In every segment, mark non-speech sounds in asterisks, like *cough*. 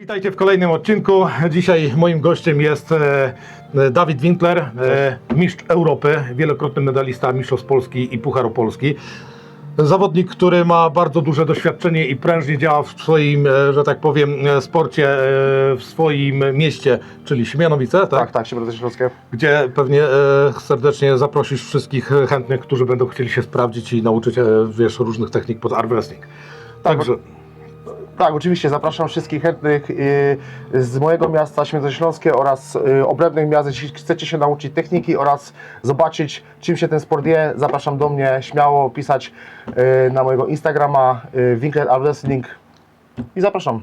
Witajcie w kolejnym odcinku. Dzisiaj moim gościem jest e, Dawid Winkler, e, mistrz Europy, wielokrotny medalista Mistrzostw Polski i Pucharu Polski. Zawodnik, który ma bardzo duże doświadczenie i prężnie działa w swoim, e, że tak powiem, e, sporcie e, w swoim mieście, czyli Siemianowice, tak? Tak, tak, Siemianowice Śląskie. Gdzie pewnie e, serdecznie zaprosisz wszystkich e, chętnych, którzy będą chcieli się sprawdzić i nauczyć e, wiesz, różnych technik pod arm wrestling. Także Tak, oczywiście zapraszam wszystkich chętnych y, z mojego miasta Święto Śląskie oraz y, obrębnych miast, jeśli chcecie się nauczyć techniki oraz zobaczyć czym się ten sport je, zapraszam do mnie, śmiało pisać y, na mojego Instagrama Winkler Wrestling i zapraszam.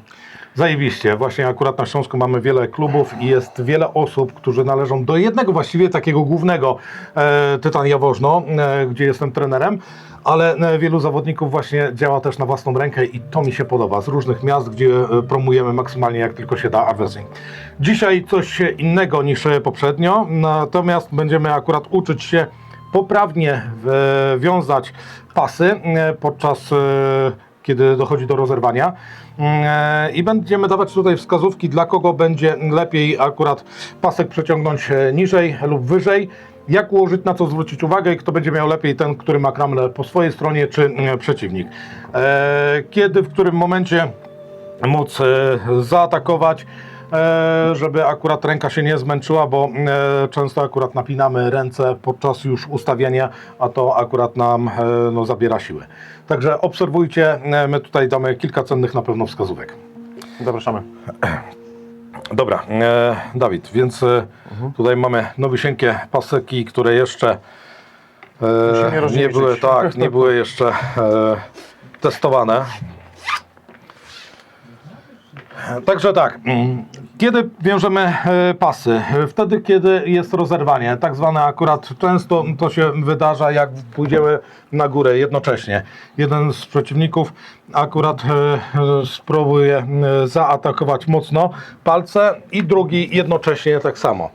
Zajebiście. Właśnie akurat na Śląsku mamy wiele klubów i jest wiele osób, którzy należą do jednego właściwie takiego głównego e, Tytan Jaworzno, e, gdzie jestem trenerem, ale e, wielu zawodników właśnie działa też na własną rękę i to mi się podoba. Z różnych miast, gdzie e, promujemy maksymalnie jak tylko się da armwrestling. Dzisiaj coś innego niż e, poprzednio, natomiast będziemy akurat uczyć się poprawnie wiązać pasy podczas kiedy dochodzi do rozerwania. E, I będziemy dawać tutaj wskazówki, dla kogo będzie lepiej akurat pasek przeciągnąć niżej lub wyżej. Jak ułożyć, na co zwrócić uwagę i kto będzie miał lepiej, ten, który ma kramlę po swojej stronie, czy e, przeciwnik. E, Kiedy, w którym momencie móc e, zaatakować, e, żeby akurat ręka się nie zmęczyła, bo często akurat napinamy ręce podczas już ustawienia, a to akurat nam no, zabiera siły. Także obserwujcie, my tutaj damy kilka cennych na pewno wskazówek. Zapraszamy. Dobra, e, Dawid, więc e, tutaj mamy nowysieńkie paseki, które jeszcze e, nie rozdzielić. były, tak, *laughs* nie były jeszcze e, testowane. Także tak, mm, kiedy wiążemy e, pasy? Wtedy, kiedy jest rozerwanie, tak zwane akurat często to się wydarza, jak pójdziemy na górę jednocześnie. Jeden z przeciwników akurat e, spróbuje e, zaatakować mocno palce i drugi jednocześnie tak samo.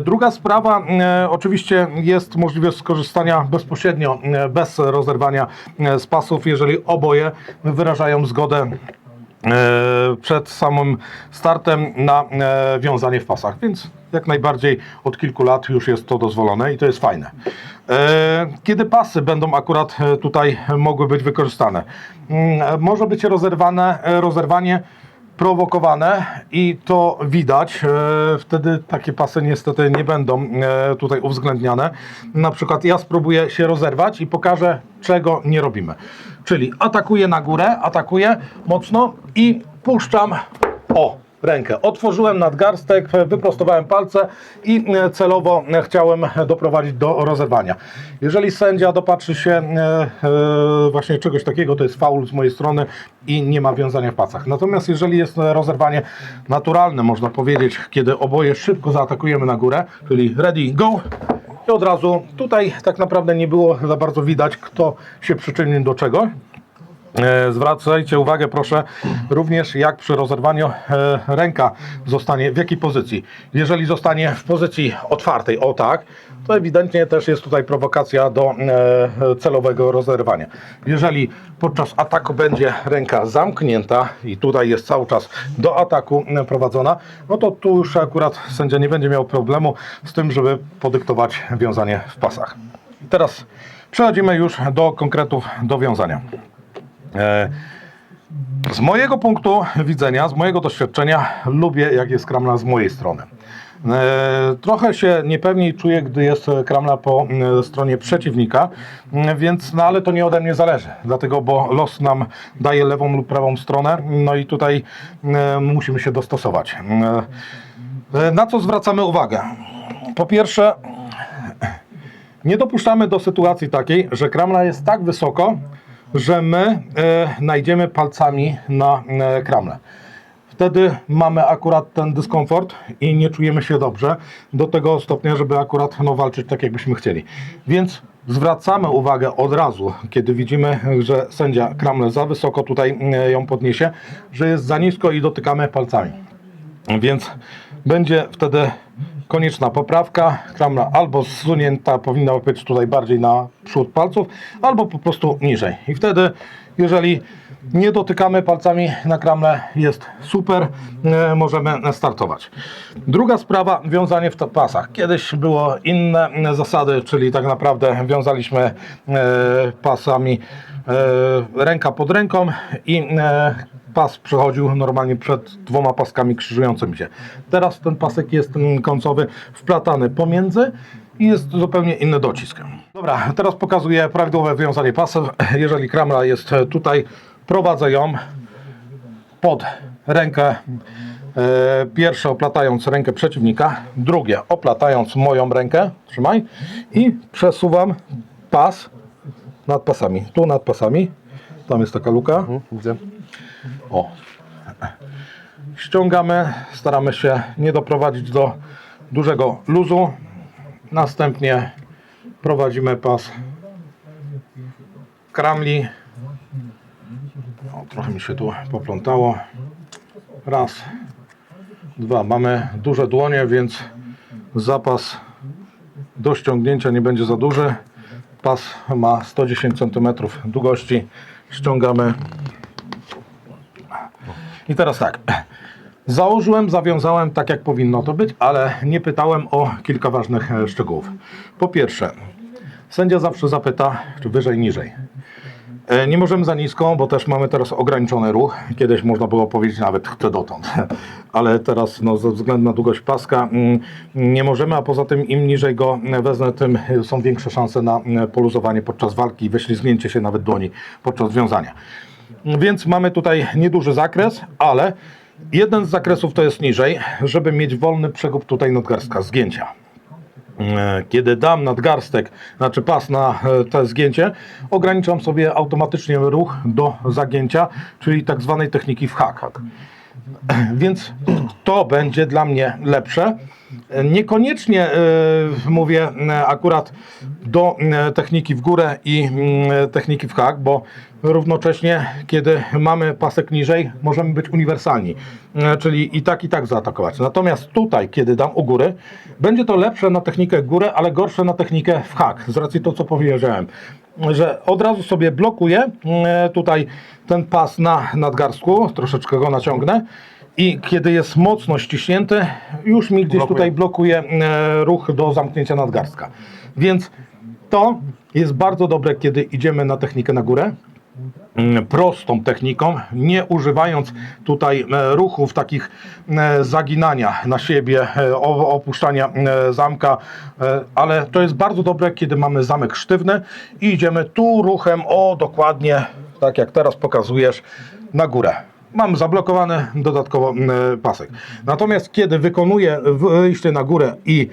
Druga sprawa, oczywiście jest możliwość skorzystania bezpośrednio, bez rozerwania z pasów, jeżeli oboje wyrażają zgodę przed samym startem na e, wiązanie w pasach, więc jak najbardziej od kilku lat już jest to dozwolone i to jest fajne. E, Kiedy pasy będą akurat e, tutaj mogły być wykorzystane? Mm, Może być rozerwane, e, rozerwanie prowokowane i to widać. E, Wtedy takie pasy niestety nie będą e, tutaj uwzględniane. Na przykład ja spróbuję się rozerwać i pokażę, czego nie robimy. Czyli atakuję na górę, atakuję mocno i puszczam o rękę. Otworzyłem nadgarstek, wyprostowałem palce i e, celowo e, chciałem doprowadzić do rozerwania. Jeżeli sędzia dopatrzy się e, właśnie czegoś takiego, to jest faul z mojej strony i nie ma wiązania w pasach. Natomiast jeżeli jest rozerwanie naturalne, można powiedzieć, kiedy oboje szybko zaatakujemy na górę, czyli ready, go, i od razu tutaj tak naprawdę nie było za bardzo widać, kto się przyczynił do czego. E, Zwracajcie uwagę proszę również jak przy rozerwaniu e, ręka zostanie, w jakiej pozycji. Jeżeli zostanie w pozycji otwartej, o tak, to ewidentnie też jest tutaj prowokacja do e, celowego rozerwania. Jeżeli podczas ataku będzie ręka zamknięta i tutaj jest cały czas do ataku e, prowadzona, no to tu już akurat sędzia nie będzie miał problemu z tym, żeby podyktować wiązanie w pasach. Teraz przechodzimy już do konkretów do wiązania. E, Z mojego punktu widzenia, z mojego doświadczenia, lubię jak jest kramla z mojej strony. E, Trochę się niepewniej czuję, gdy jest e, kramla po e, stronie przeciwnika, więc no ale to nie ode mnie zależy, dlatego bo los nam daje lewą lub prawą stronę, no i tutaj e, musimy się dostosować. E, Na co zwracamy uwagę? Po pierwsze, nie dopuszczamy do sytuacji takiej, że kramla jest tak wysoko, że my e, najdziemy palcami na e, kramlę. Wtedy mamy akurat ten dyskomfort i nie czujemy się dobrze do tego stopnia, żeby akurat no, walczyć tak, jakbyśmy chcieli. Więc zwracamy uwagę od razu, kiedy widzimy, że sędzia kramlę za wysoko tutaj e, ją podniesie, że jest za nisko i dotykamy palcami. Więc będzie wtedy konieczna poprawka. Kramla albo zsunięta powinna być tutaj bardziej na przód palców, albo po prostu niżej. I wtedy, jeżeli nie dotykamy palcami na kramle, jest super, e, możemy startować. Druga sprawa, wiązanie w pasach. Kiedyś było inne e, zasady, czyli tak naprawdę wiązaliśmy e, pasami ręka pod ręką i pas przechodził normalnie przed dwoma paskami krzyżującymi się. Teraz ten pasek jest końcowy wplatany pomiędzy i jest zupełnie inny docisk. Dobra, teraz pokazuję prawidłowe wiązanie pasów. Jeżeli kramla jest tutaj, prowadzę ją pod rękę. e, Pierwsze oplatając rękę przeciwnika, drugie oplatając moją rękę, trzymaj, i przesuwam pas nad pasami. Tu nad pasami, tam jest taka luka. Mhm, Widzę. O. Ściągamy, staramy się nie doprowadzić do dużego luzu. Następnie prowadzimy pas kramli. Trochę mi się tu poplątało. Raz, dwa. Mamy duże dłonie, więc zapas do ściągnięcia nie będzie za duży. Pas ma 110 cm długości. Ściągamy i teraz tak. Założyłem, zawiązałem tak jak powinno to być, ale nie pytałem o kilka ważnych e, szczegółów. Po pierwsze, sędzia zawsze zapyta, czy wyżej, niżej. E, Nie możemy za nisko, bo też mamy teraz ograniczony ruch. Kiedyś można było powiedzieć nawet chcę dotąd, *laughs* ale teraz no, ze względu na długość paska mm, nie możemy, a poza tym im niżej go wezmę, tym są większe szanse na mm, poluzowanie podczas walki i wyślizgnięcie się nawet dłoni podczas wiązania. Więc mamy tutaj nieduży zakres, ale jeden z zakresów to jest niżej, żeby mieć wolny przegub tutaj nadgarstka, zgięcia. E, Kiedy dam nadgarstek, znaczy pas na e, to zgięcie, ograniczam sobie automatycznie ruch do zagięcia, czyli tak zwanej techniki w. Więc to będzie dla mnie lepsze. Niekoniecznie e, mówię e, akurat do e, techniki w górę i mm, techniki w hak, bo równocześnie, kiedy mamy pasek niżej, możemy być uniwersalni, czyli i tak, i tak zaatakować. Natomiast tutaj, kiedy dam u góry, będzie to lepsze na technikę górę, ale gorsze na technikę w hak, z racji to, co powiedziałem że od razu sobie blokuję tutaj ten pas na nadgarstku, troszeczkę go naciągnę i kiedy jest mocno ściśnięty, już mi gdzieś Blokuje. tutaj blokuje e, ruch do zamknięcia nadgarstka. Więc to jest bardzo dobre, kiedy idziemy na technikę na górę. Mm, prostą techniką, nie używając tutaj e, ruchów takich e, zaginania na siebie, e, opuszczania zamka, ale to jest bardzo dobre, kiedy mamy zamek sztywny i idziemy tu ruchem, o dokładnie, tak jak teraz pokazujesz, na górę. Mam zablokowany dodatkowo e, pasek. Natomiast kiedy wykonuję wyjście na górę i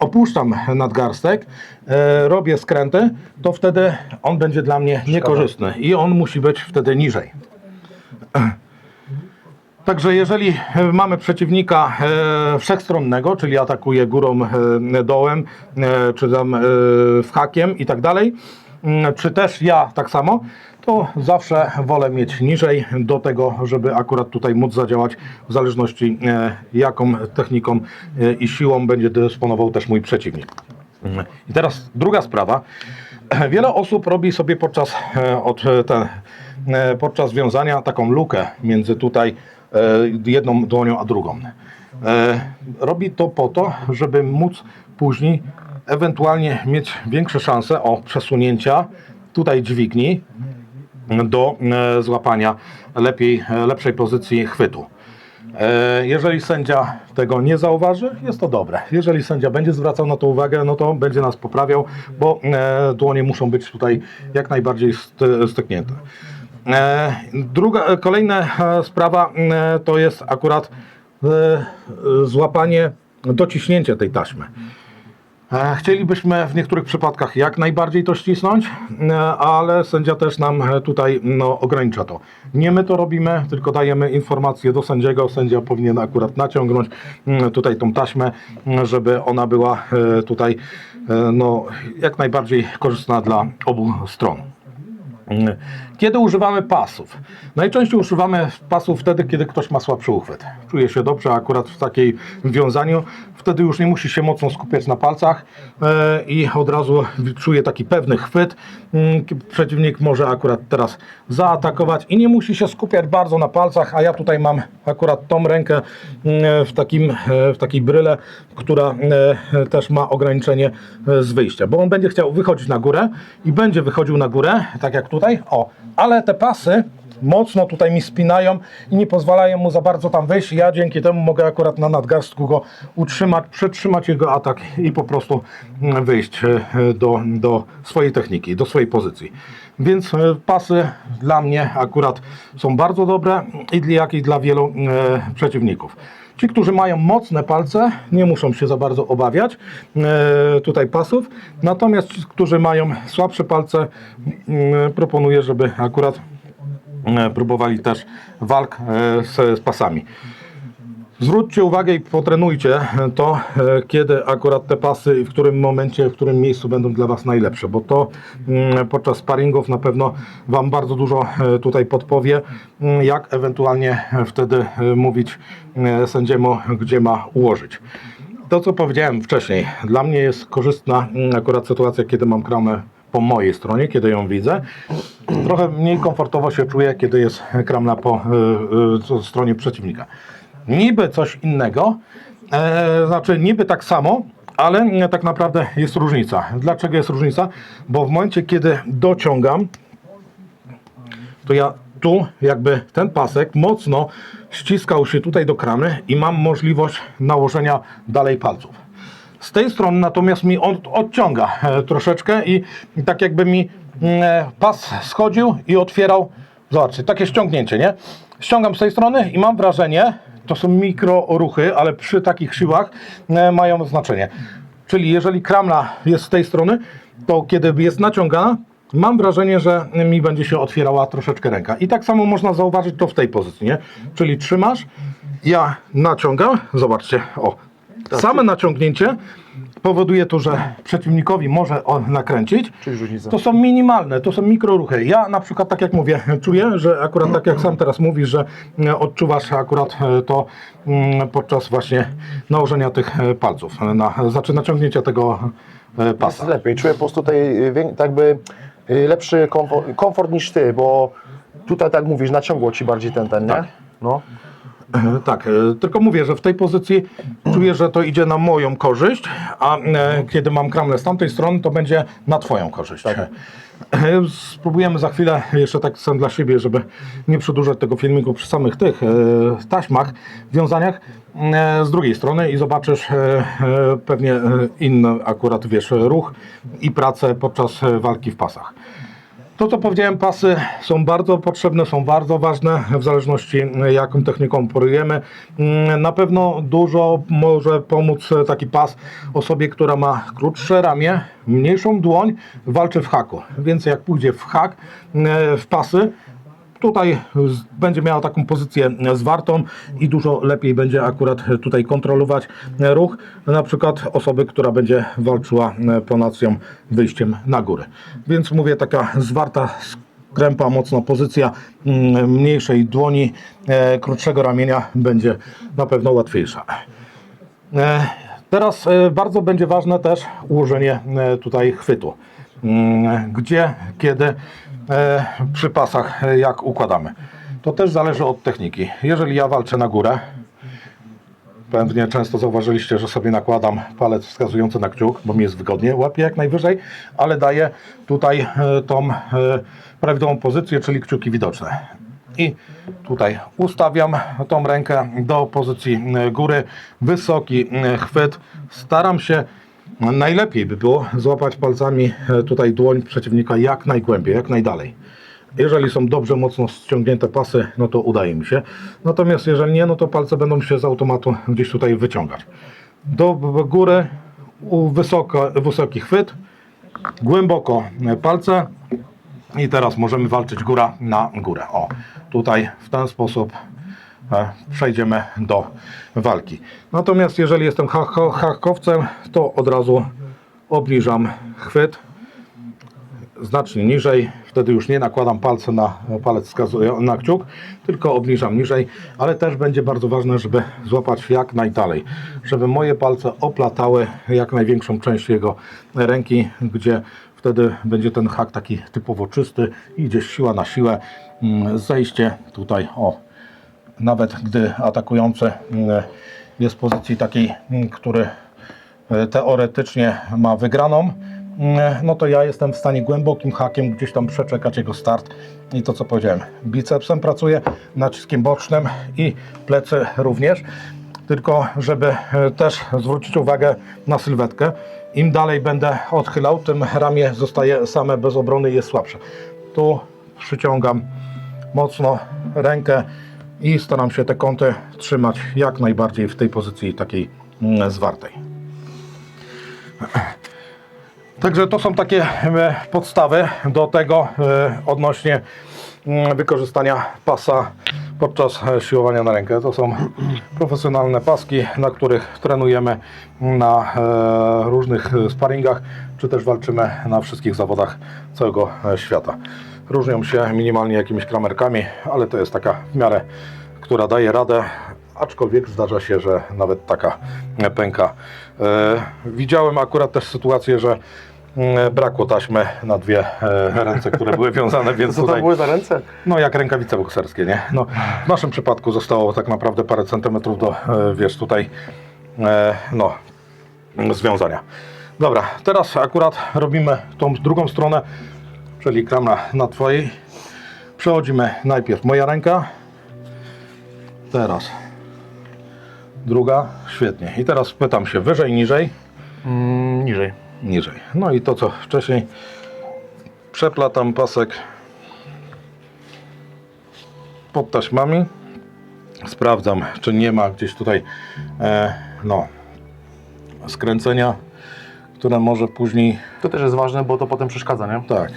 opuszczam nadgarstek, e, robię skręty, to wtedy on będzie dla mnie niekorzystny i on musi być wtedy niżej. Także jeżeli mamy przeciwnika e, wszechstronnego, czyli atakuje górą, dołem, czy tam w hakiem i tak dalej, mm, czy też ja tak samo, to zawsze wolę mieć niżej do tego, żeby akurat tutaj móc zadziałać w zależności e, jaką techniką e, i siłą będzie dysponował też mój przeciwnik. I teraz druga sprawa. *clears throat* Wiele osób robi sobie podczas, e, od, ten, podczas wiązania taką lukę między tutaj jedną dłonią a drugą. Robi to po to, żeby móc później ewentualnie mieć większe szanse o przesunięcia tutaj dźwigni do e, złapania lepiej, e, lepszej pozycji chwytu. E, Jeżeli sędzia tego nie zauważy, jest to dobre. Jeżeli sędzia będzie zwracał na to uwagę, no to będzie nas poprawiał, bo dłonie muszą być tutaj jak najbardziej st- styknięte. Druga, kolejna sprawa to jest akurat złapanie, dociśnięcie tej taśmy. E, Chcielibyśmy w niektórych przypadkach jak najbardziej to ścisnąć, e, ale sędzia też nam e, tutaj no, ogranicza to. Nie my to robimy, tylko dajemy informację do sędziego. Sędzia powinien akurat naciągnąć mm, tutaj tą taśmę, mm, żeby ona była tutaj no, jak najbardziej korzystna dla obu stron. Mm, Kiedy używamy pasów? Najczęściej używamy pasów wtedy, kiedy ktoś ma słabszy uchwyt. Czuje się dobrze akurat w takiej wiązaniu. Wtedy już nie musi się mocno skupiać na palcach e, i od razu czuje taki pewny chwyt. Mm, Przeciwnik może akurat teraz zaatakować i nie musi się skupiać bardzo na palcach, a ja tutaj mam akurat tą rękę mm, w, takim, e, w takiej bryle, która e, też ma ograniczenie z wyjścia, bo on będzie chciał wychodzić na górę i będzie wychodził na górę, tak jak tutaj, o, ale te pasy mocno tutaj mi spinają i nie pozwalają mu za bardzo tam wyjść. Ja dzięki temu mogę akurat na nadgarstku go utrzymać, przetrzymać jego atak i po prostu mm, wyjść e, do, do swojej techniki, do swojej pozycji. Więc e, pasy dla mnie akurat są bardzo dobre i dla, jak i dla wielu e, przeciwników. Ci, którzy mają mocne palce, nie muszą się za bardzo obawiać e, tutaj pasów. Natomiast ci, którzy mają słabsze palce, mm, proponuję, żeby akurat e, próbowali też walk e, z pasami. Zwróćcie uwagę i potrenujcie to, e, kiedy akurat te pasy i w którym momencie, w którym miejscu będą dla Was najlepsze, bo to mm, podczas sparingów na pewno Wam bardzo dużo e, tutaj podpowie, mm, jak ewentualnie wtedy e, mówić sędziemu, gdzie ma ułożyć. To, co powiedziałem wcześniej, dla mnie jest korzystna mm, akurat sytuacja, kiedy mam kramę po mojej stronie, kiedy ją widzę. Trochę mniej komfortowo się czuję, kiedy jest kramla po y, y, stronie przeciwnika. Niby coś innego, e, znaczy niby tak samo, ale tak naprawdę jest różnica. Dlaczego jest różnica? Bo w momencie, kiedy dociągam, to ja tu jakby ten pasek mocno ściskał się tutaj do kramy i mam możliwość nałożenia dalej palców. Z tej strony natomiast mi od, odciąga e, troszeczkę i, i tak jakby mi mm, e, pas schodził i otwierał. Zobaczcie, takie ściągnięcie, nie? Ściągam z tej strony i mam wrażenie, to są mikroruchy, ale przy takich siłach e, mają znaczenie. Czyli jeżeli kramla jest z tej strony, to kiedy jest naciągana, mam wrażenie, że mi będzie się otwierała troszeczkę ręka. I tak samo można zauważyć to w tej pozycji, nie? Czyli trzymasz, ja naciągam, zobaczcie, o, same naciągnięcie powoduje to, że przeciwnikowi może on nakręcić. Czyli różnica. To są minimalne, to są mikroruchy. Ja na przykład, tak jak mówię, czuję, że akurat tak jak sam teraz mówisz, że e, odczuwasz akurat e, to mm, podczas właśnie nałożenia tych e, palców, na, znaczy naciągnięcia tego pasa. Jest lepiej. Czuję po prostu tutaj tak jakby lepszy komfort, komfort niż ty, bo tutaj tak mówisz, naciągło ci bardziej ten, ten, nie? No. E, Tak, e, tylko mówię, że w tej pozycji czuję, że to idzie na moją korzyść, a e, kiedy mam kramlę z tamtej strony, to będzie na twoją korzyść. E, Spróbujemy za chwilę, jeszcze tak sam dla siebie, żeby nie przedłużać tego filmiku przy samych tych taśmach, wiązaniach z drugiej strony i zobaczysz pewnie inny akurat, wiesz, ruch i pracę podczas walki w pasach. To, co powiedziałem, pasy są bardzo potrzebne, są bardzo ważne, w zależności jaką techniką operujemy. Mm, Na pewno dużo może pomóc e, taki pas osobie, która ma krótsze ramię, mniejszą dłoń, walczy w haku. Więc jak pójdzie w hak, e, w pasy, tutaj będzie miała taką pozycję zwartą i dużo lepiej będzie akurat tutaj kontrolować ruch, na przykład osoby, która będzie walczyła e, ponacją wyjściem na górę. Więc mówię, taka zwarta skrępa, mocna pozycja mm, mniejszej dłoni, e, krótszego ramienia będzie na pewno łatwiejsza. E, Teraz bardzo będzie ważne też ułożenie tutaj chwytu. Mm, Gdzie, kiedy, przy pasach, e, jak układamy. To też zależy od techniki. Jeżeli ja walczę na górę, pewnie często zauważyliście, że sobie nakładam palec wskazujący na kciuk, bo mi jest wygodnie, łapię jak najwyżej, ale daję tutaj e, tą e, prawidłową pozycję, czyli kciuki widoczne. I tutaj ustawiam tą rękę do pozycji e, góry, wysoki e, chwyt. Staram się najlepiej by było złapać palcami e, tutaj dłoń przeciwnika jak najgłębiej, jak najdalej. Jeżeli są dobrze mocno ściągnięte pasy, no to udaje mi się. Natomiast jeżeli nie, no to palce będą się z automatu gdzieś tutaj wyciągać. Do góry, u wysoko, wysoki chwyt, głęboko e, palce i teraz możemy walczyć góra na górę. O, tutaj w ten sposób przejdziemy do walki. Natomiast jeżeli jestem hako- hakowcem, to od razu obniżam chwyt. Znacznie niżej, wtedy już nie nakładam palce na palec wskazuję na kciuk, tylko obniżam niżej, ale też będzie bardzo ważne, żeby złapać jak najdalej, żeby moje palce oplatały jak największą część jego ręki, gdzie wtedy będzie ten hak taki typowo czysty, idzie siła na siłę, Mm, zejście tutaj, o, nawet gdy atakujący mm, jest w pozycji takiej, mm, który e, teoretycznie ma wygraną, mm, no to ja jestem w stanie głębokim hakiem gdzieś tam przeczekać jego start i to co powiedziałem, bicepsem pracuję, naciskiem bocznym i plecy również, tylko żeby e, też zwrócić uwagę na sylwetkę, im dalej będę odchylał, tym ramię zostaje same bez obrony i jest słabsze. Tu przyciągam mocno rękę i staram się te kąty trzymać jak najbardziej w tej pozycji takiej mm, zwartej. Także to są takie e, podstawy do tego e, odnośnie mm, wykorzystania pasa podczas e, siłowania na rękę. To są profesjonalne paski, na których trenujemy na różnych sparingach, czy też walczymy na wszystkich zawodach całego świata. Różnią się minimalnie jakimiś klamerkami, ale to jest taka w miarę, która daje radę, aczkolwiek zdarza się, że nawet taka pęka. E, widziałem akurat też sytuację, że mm, brakło taśmy na dwie e, ręce, które były wiązane, więc Co to tutaj... były za ręce? No jak rękawice bokserskie, nie? No, w naszym przypadku zostało tak naprawdę parę centymetrów do, e, wiesz, tutaj, no, związania. Dobra, teraz akurat robimy tą drugą stronę, czyli klamra na twojej. Przechodzimy najpierw moja ręka, teraz druga, świetnie. I teraz pytam się wyżej, niżej, Mm, niżej. niżej. No i to co wcześniej, przeplatam pasek pod taśmami. Sprawdzam, czy nie ma gdzieś tutaj e, no, skręcenia, które może później. To też jest ważne, bo to potem przeszkadza, nie? Tak,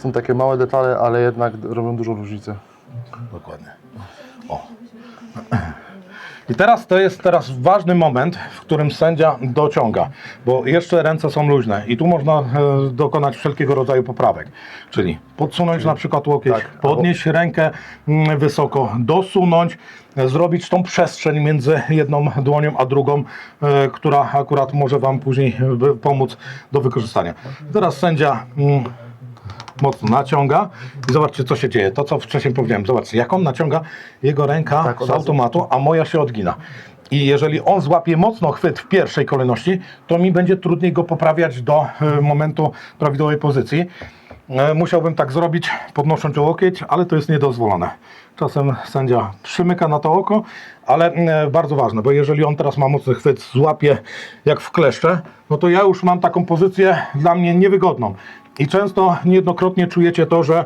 Są takie małe detale, ale jednak robią dużą różnicę. dokładnie. O. I teraz to jest teraz ważny moment, w którym sędzia dociąga, bo jeszcze ręce są luźne i tu można e, dokonać wszelkiego rodzaju poprawek, czyli podsunąć na przykład łokieć, tak, podnieść rękę mm, wysoko, dosunąć, e, zrobić tą przestrzeń między jedną dłonią a drugą, e, która akurat może Wam później e, pomóc do wykorzystania. Teraz sędzia mm, mocno naciąga i zobaczcie co się dzieje. To co wcześniej powiedziałem, zobaczcie jak on naciąga, jego ręka Tak, z automatu, a moja się odgina. I jeżeli on złapie mocno chwyt w pierwszej kolejności, to mi będzie trudniej go poprawiać do e, momentu prawidłowej pozycji. E, Musiałbym tak zrobić, podnosząc łokieć, ale to jest niedozwolone. Czasem sędzia przymyka na to oko, ale e, bardzo ważne, bo jeżeli on teraz ma mocny chwyt, złapie jak w kleszcze, no to ja już mam taką pozycję dla mnie niewygodną. I często niejednokrotnie czujecie to, że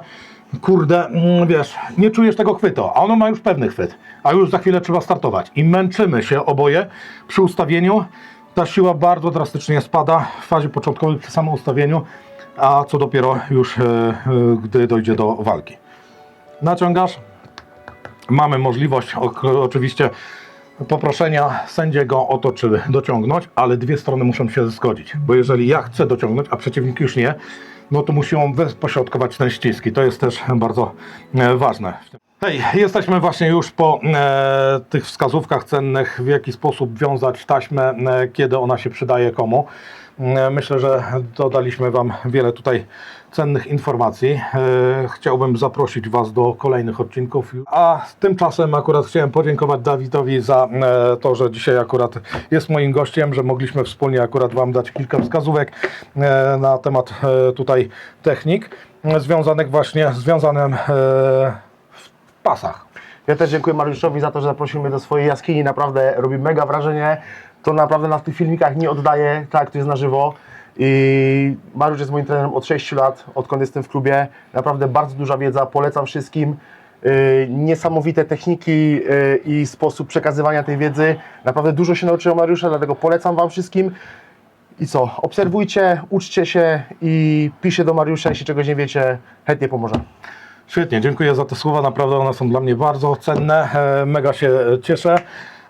kurde, mm, wiesz, nie czujesz tego chwytu, a ono ma już pewny chwyt, a już za chwilę trzeba startować. I męczymy się oboje przy ustawieniu. Ta siła bardzo drastycznie spada w fazie początkowej przy samym ustawieniu, a co dopiero już, e, e, gdy dojdzie do walki. Naciągasz, mamy możliwość oczywiście poproszenia sędziego o to, czy dociągnąć, ale dwie strony muszą się zgodzić, bo jeżeli ja chcę dociągnąć, a przeciwnik już nie, no to muszą pośrodkować ten ścisk i to jest też bardzo e, ważne. Hej, jesteśmy właśnie już po e, tych wskazówkach cennych, w jaki sposób wiązać taśmę, e, kiedy ona się przydaje komu. E, Myślę, że dodaliśmy Wam wiele tutaj cennych informacji. E, Chciałbym zaprosić Was do kolejnych odcinków. A tymczasem akurat chciałem podziękować Dawidowi za e, to, że dzisiaj akurat jest moim gościem, że mogliśmy wspólnie akurat Wam dać kilka wskazówek e, na temat tutaj technik związanych właśnie związanym w pasach. Ja też dziękuję Mariuszowi za to, że zaprosił mnie do swojej jaskini. Naprawdę robi mega wrażenie. To naprawdę na tych filmikach nie oddaje, tak, to jest na żywo. I Mariusz jest moim trenerem od 6 lat, odkąd jestem w klubie. Naprawdę bardzo duża wiedza, polecam wszystkim. Yy, niesamowite techniki yy, i sposób przekazywania tej wiedzy. Naprawdę dużo się nauczyłem Mariusza, dlatego polecam Wam wszystkim. I co? Obserwujcie, uczcie się i piszcie do Mariusza, jeśli czegoś nie wiecie, chętnie pomoże. Świetnie, dziękuję za te słowa, naprawdę one są dla mnie bardzo cenne, e, mega się cieszę.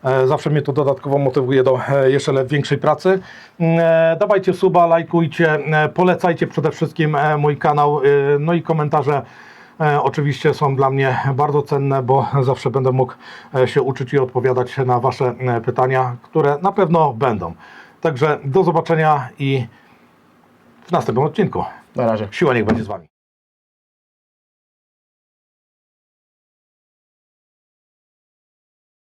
E, Zawsze mnie to dodatkowo motywuje do e, jeszcze większej pracy. E, Dawajcie suba, lajkujcie, polecajcie przede wszystkim mój kanał, no i komentarze oczywiście są dla mnie bardzo cenne, bo zawsze będę mógł się uczyć i odpowiadać na Wasze pytania, które na pewno będą. Także do zobaczenia i w następnym odcinku. Na razie. Siła niech będzie z Wami.